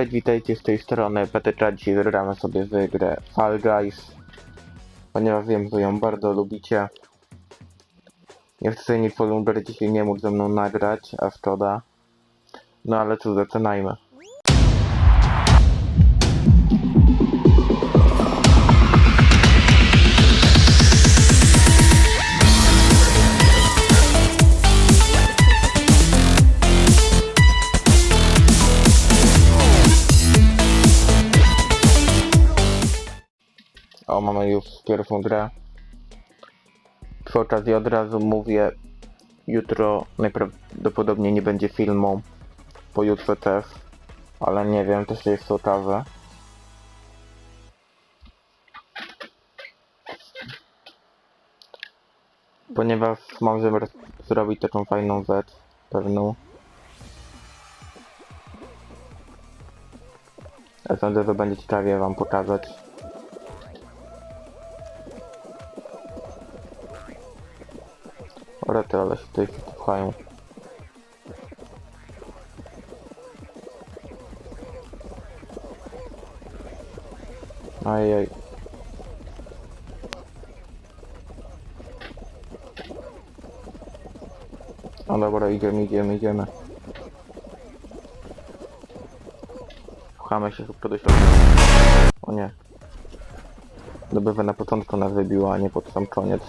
Cześć, witajcie z tej strony Petytra. Dzisiaj zagramy sobie w grę Fall Guys. Ponieważ wiem, że ją bardzo lubicie. Nie chcę sobie nic grę dzisiaj nie mógł ze mną nagrać, a szkoda. No ale cóż, zaczynajmy. O, mamy już pierwszą grę. Przy okazji od razu mówię, jutro najprawdopodobniej nie będzie filmu, pojutrze też, ale nie wiem, się jeszcze okaże. Ponieważ mam zamiar zrobić taką fajną rzecz, pewną. Ja sądzę, że będzie ciekawie wam pokazać. Rety, ale się tutaj pchają. Ajaj. No dobra, idziemy, idziemy, idziemy. Pchamy się szybko do środka. O nie. Dobywa na początku nas wybiła, a nie pod sam koniec.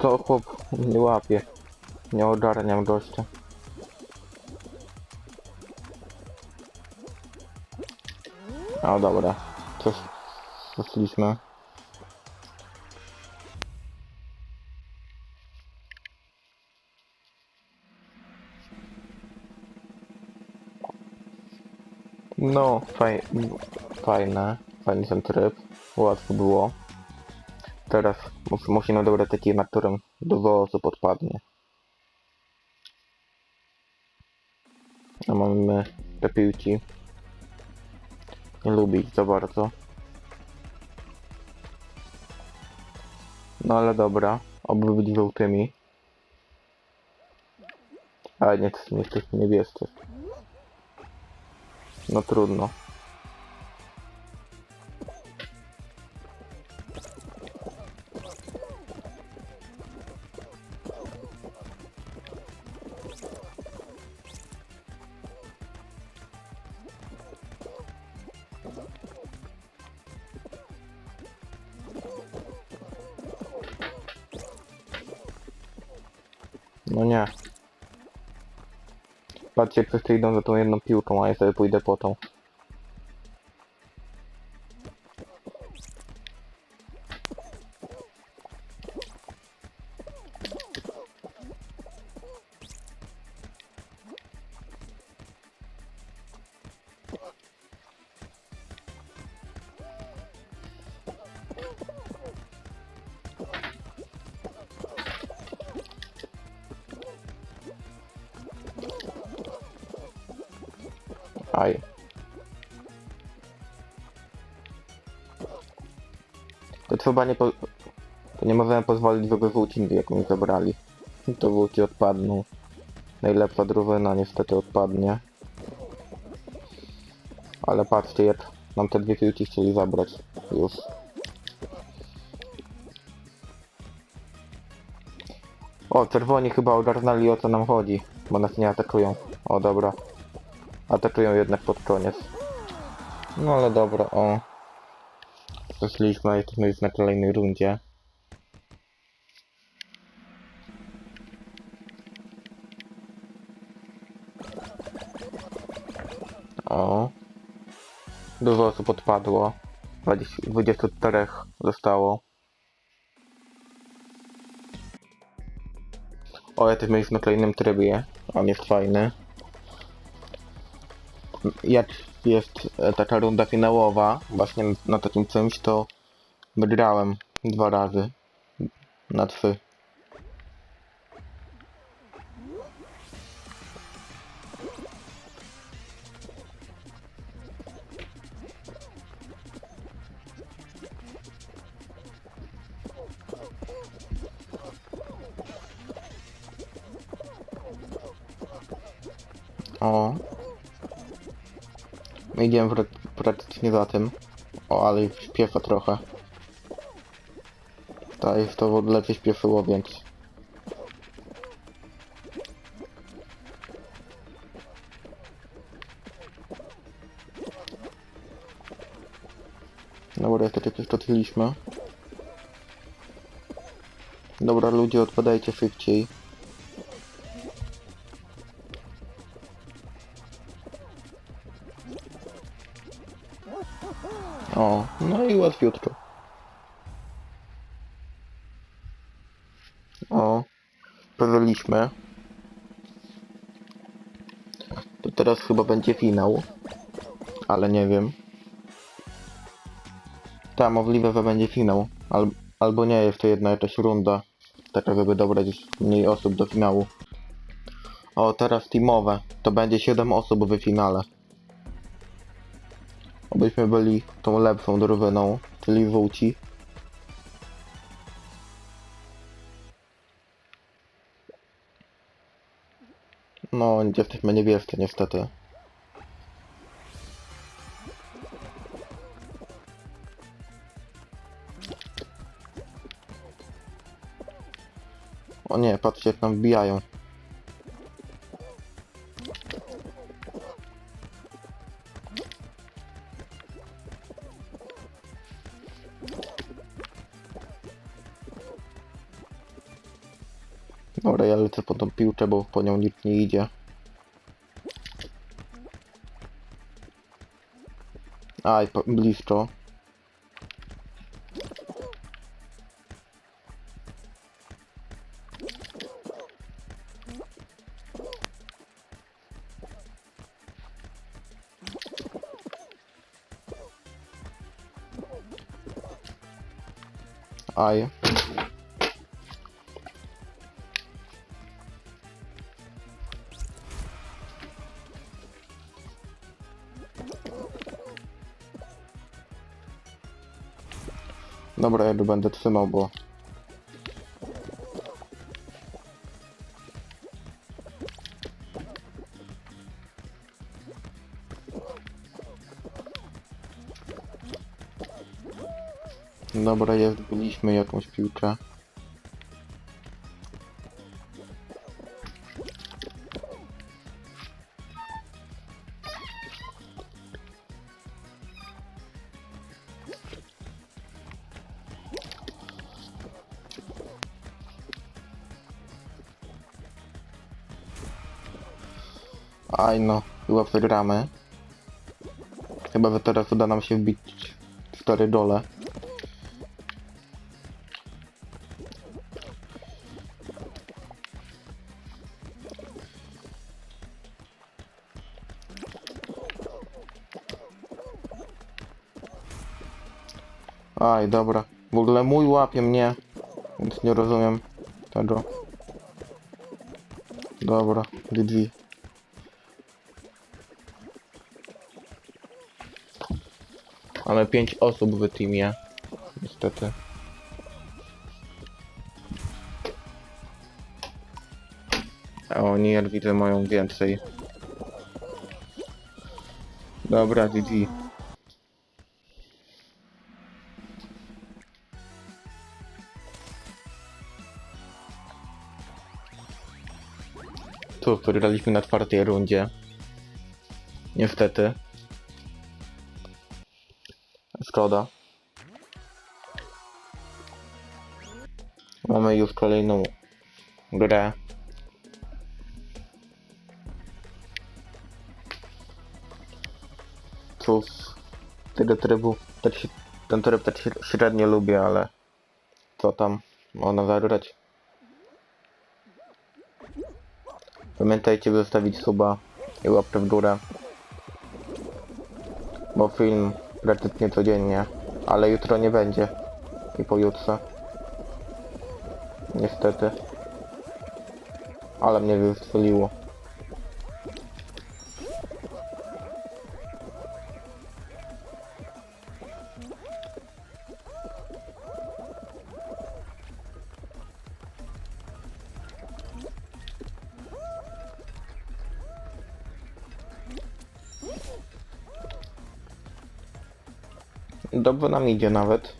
To chłop nie łapie. Nie ogarniam gościa. O dobra. Coś poszliśmy. No, faj, fajne. Fajny ten tryb. Łatwo było. Teraz mus, musimy dobrać taki, na którym dużo osób odpadnie. A mamy te piłki. Nie lubi ich za bardzo. No ale dobra, oby być żółtymi. Ale nie, nie tych niebieskich. No trudno. No nie. Patrzcie, wszyscy idą za tą jedną piłką, a ja sobie pójdę po tą. Chyba nie po... Nie możemy pozwolić, żeby włóci jakąś zabrali. To włóci odpadną. Najlepsza drużyna niestety odpadnie. Ale patrzcie, jak nam te dwie piłki chcieli zabrać. Już. O, czerwoni chyba ogarnęli o co nam chodzi, bo nas nie atakują. O, dobra. Atakują jednak pod koniec. No ale dobra, o. Zeszliśmy, jesteśmy już na kolejnej rundzie. O. Dużo osób odpadło. 20, 24 zostało. O, ja też mieliśmy na kolejnym trybie. On jest fajny jak jest e, taka runda finałowa, właśnie na takim czymś, to wygrałem dwa razy na trzy. Idziemy pra- praktycznie za tym. O, ale śpiewa trochę. Ta jest to lepiej śpieszyło, więc... Dobra, niestety coś traciliśmy. Dobra, ludzie, odpadajcie szybciej. Łatwiutko. O, przeżyliśmy. To teraz chyba będzie finał. Ale nie wiem. Ta, możliwe, że będzie finał. Al albo nie, jeszcze jedna jakaś runda. Taka, żeby dobrać mniej osób do finału. O, teraz teamowe. To będzie 7 osób w finale. Obyśmy byli tą lepszą drużyną, czyli żółci. No, jesteśmy niebiescy niestety. O nie, patrzcie jak nam wbijają. Piłkę, bo po nią nikt nie idzie. Aj, blisko. Aj. Dobra, ja będę trzymał, bo... Dobra, jest, byliśmy jakąś piłkę. Aj no, chyba przegramy. Chyba, że teraz uda nam się wbić cztery dole. Aj, dobra. W ogóle mój łapie mnie, więc nie rozumiem tego. Dobra, GG. Mamy 5 osób w teamie. Niestety. Oni jak widzę mają więcej. Dobra, GG. Tu wygraliśmy na czwartej rundzie. Niestety. Szkoda. Mamy już kolejną grę. Cóż, tego trybu, tak się, ten tryb tak średnio lubię, ale co tam, można zagrać. Pamiętajcie by zostawić suba i łapkę w górę. Bo film praktycznie codziennie, ale jutro nie będzie. I pojutrze. Niestety. Ale mnie wystrzeliło. Dobrze nam idzie nawet.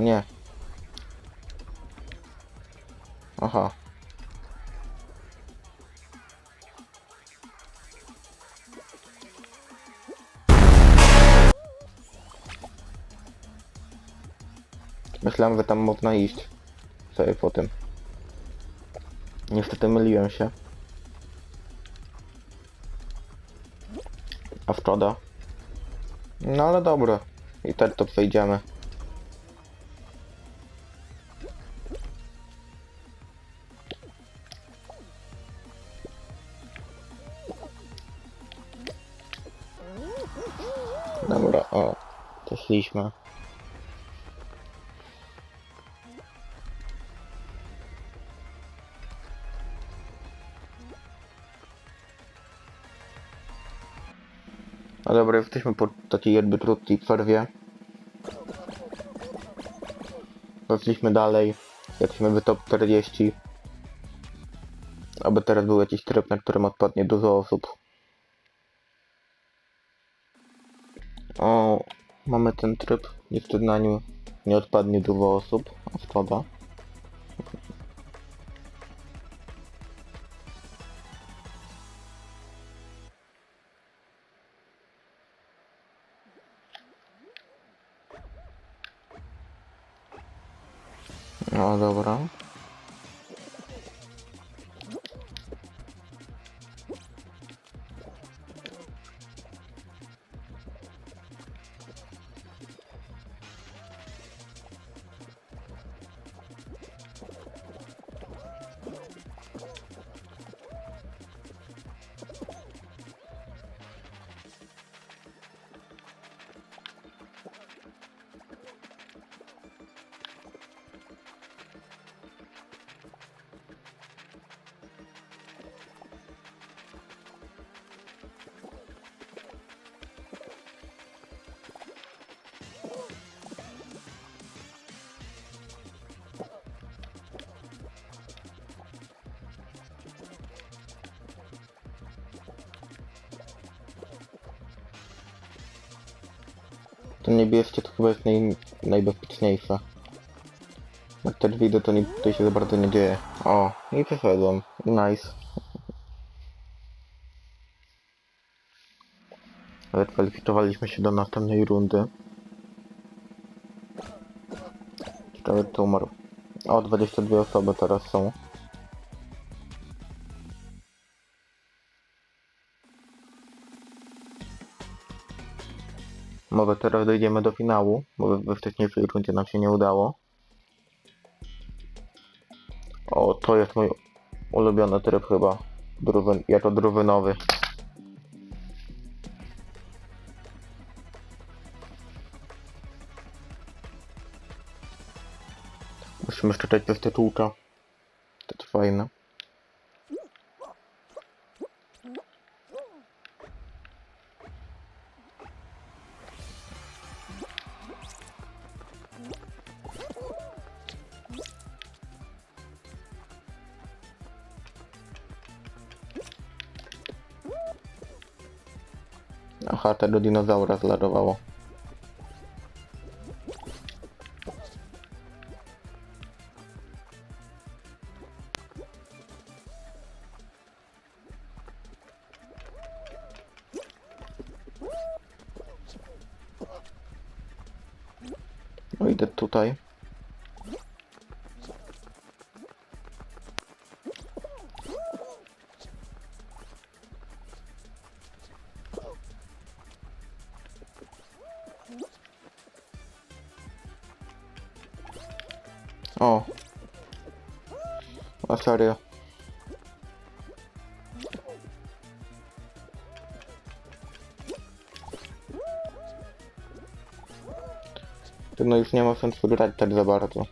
Nie. Aha. Myślałem, że tam można iść. Sobie po tym. Niestety myliłem się. A szkoda. No ale dobra. I tak to przejdziemy. To szliśmy. No dobra, jesteśmy po takiej jakby krótkiej przerwie. Poszliśmy dalej. Jesteśmy w top 40. Aby teraz był jakiś tryb, na którym odpadnie dużo osób. O, mamy ten tryb. Niestety na nim nie odpadnie dużo osób. A. No dobra. To niebieskie to chyba jest naj, najbezpieczniejsze. Jak te widzę, to nie, tutaj się za bardzo nie dzieje. O, i przeszedłem. Nice. Zakwalifikowaliśmy się do następnej rundy. Ciekawe kto umarł. O, 22 osoby teraz są. Może teraz dojdziemy do finału, bo we- wcześniejszej rundzie nam się nie udało. O, to jest mój ulubiony tryb chyba. Druwyn, jako druwynowy. Musimy szczekać przez te tłucza. To jest fajne. Aha, tego dinozaura zladowało. aktarıyor. No już nie ma sensu grać tak za bardzo.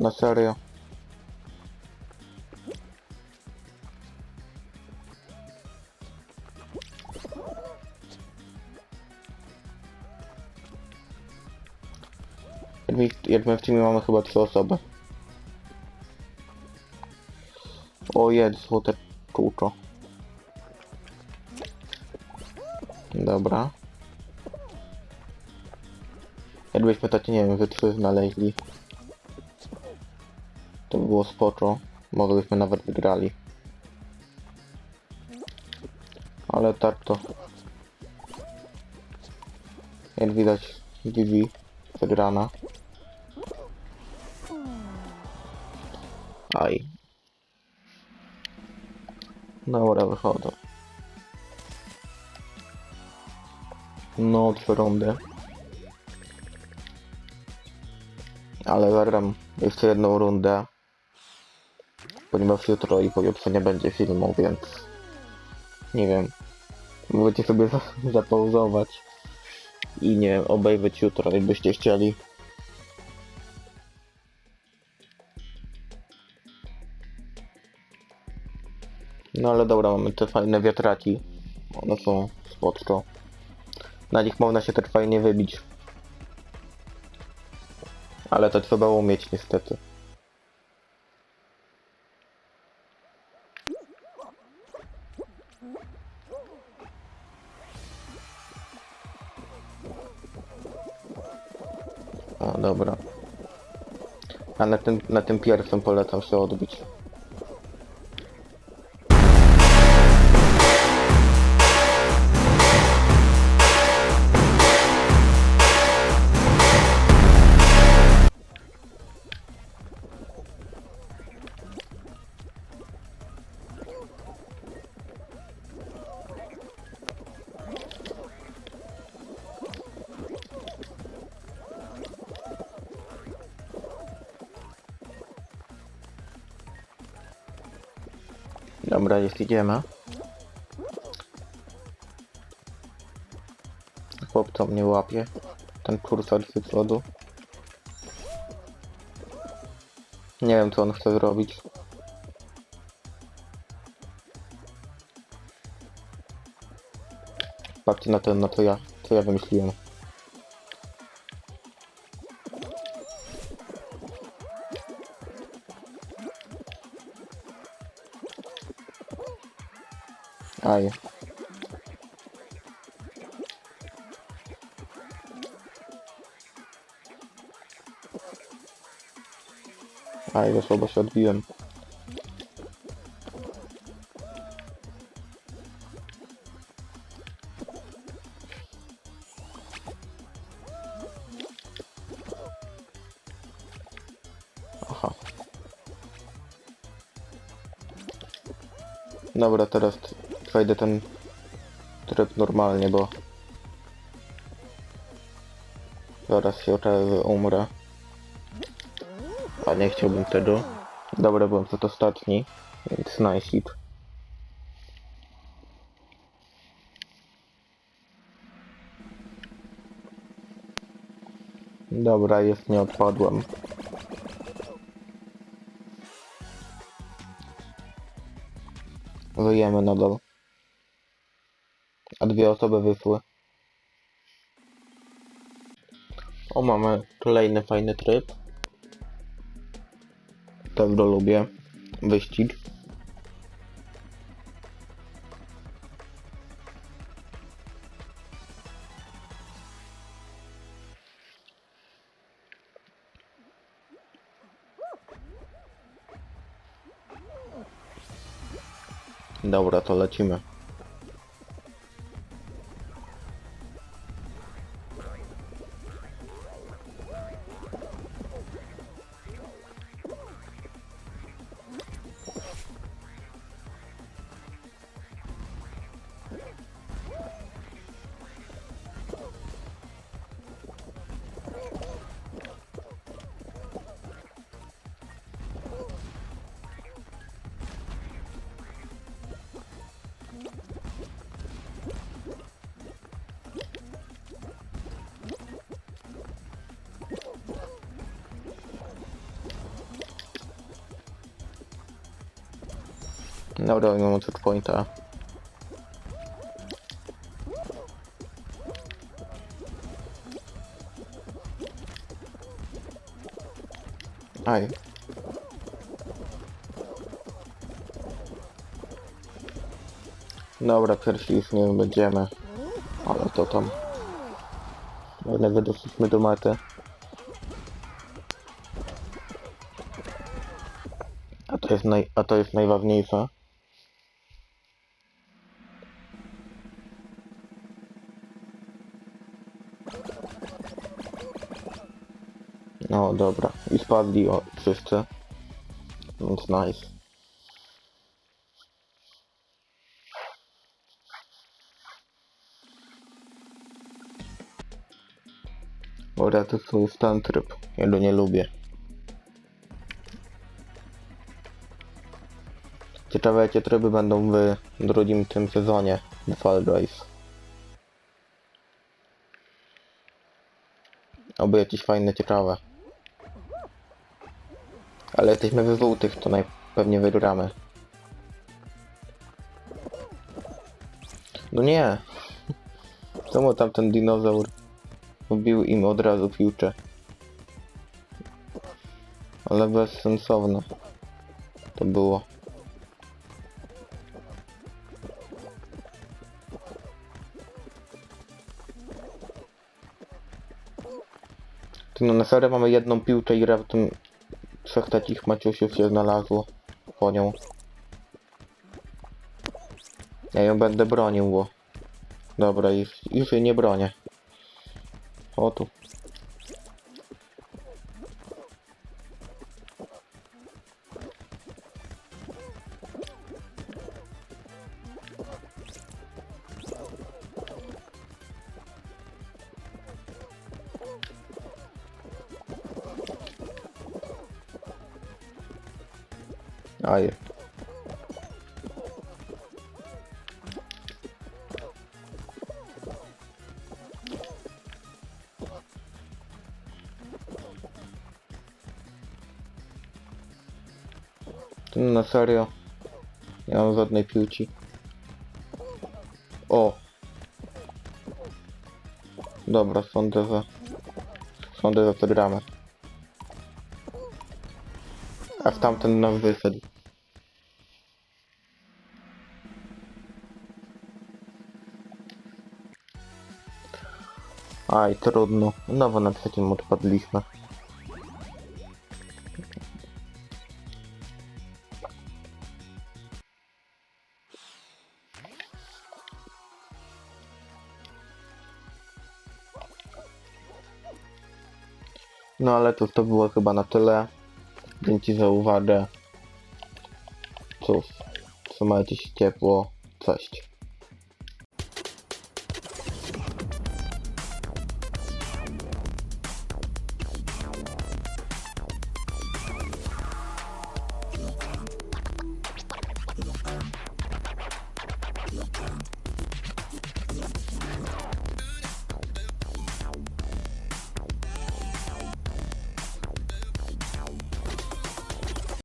Na serio. Jak my- w teamie mamy chyba trzy osoby. O jest, złote kółko. Dobra. Jakbyśmy takie, nie wiem, wy trzy znaleźli. To by było spoko. Może byśmy nawet wygrali. Ale tak to... Jak widać, GG wygrana. Aj. Dobra, wychodzę. No, trzy rundy. Ale zagram jeszcze jedną rundę. Ponieważ jutro i pojutrze nie będzie filmu, więc... Nie wiem. Możecie sobie za- zapauzować. I nie obejrzeć jutro, jakbyście chcieli. No ale dobra, mamy te fajne wiatraki. One są spotko. Na nich można się tak fajnie wybić. Ale to trzeba umieć niestety. O, dobra. A na tym, na tym pierwszym polecam się odbić. Dobra, jest idziemy. Chłopca mnie łapie. Ten kursor z przodu. Nie wiem co on chce zrobić. Patrzcie na to, na co ja, co ja wymyśliłem. Aj. Aj, za słabo się odbiłem. Aha. Dobra, teraz przejdę ten tryb normalnie, bo zaraz się umrę. A nie chciałbym tego. Dobra, byłem to ostatni, więc nice hit. Dobra, jest, nie odpadłem. Wyjemy nadal. A dwie osoby wyszły. O, mamy kolejny fajny tryb. Tak lubię. Wyścig. Dobra, to lecimy. Dobra, nie mam checkpointa. Aj. Dobra, pierwszy już nie będziemy. Ale to tam. Ledwo doszliśmy do mety. A to jest naj, a to jest najważniejsze. Dobra, i spadli o wszyscy. Więc nice. Dobra, to jest ten tryb. Ja go nie lubię. Ciekawe jakie tryby będą w drugim tym sezonie w Fall Guys. Oby jakieś fajne, ciekawe. Ale jesteśmy we żółtych, to najpewniej wygramy. No nie! Czemu tam ten dinozaur wbił im od razu piłkę? Ale bezsensowne to było. Ty no na serio mamy jedną piłkę i raptem trzech takich maciusiów się znalazło po nią. Ja ją będę bronił, bo... Dobra, już, już jej nie bronię. O tu. Aj. Ty no na serio? Nie mam żadnej piłci. O! Dobra, sądzę, że... Sądzę, że to gramy. A w tamten nas wyszedł. Aj, trudno. Nowo na trzecim odpadliśmy. No ale to, to było chyba na tyle. Dzięki za uwagę. Cóż, trzymajcie się ciepło. Cześć.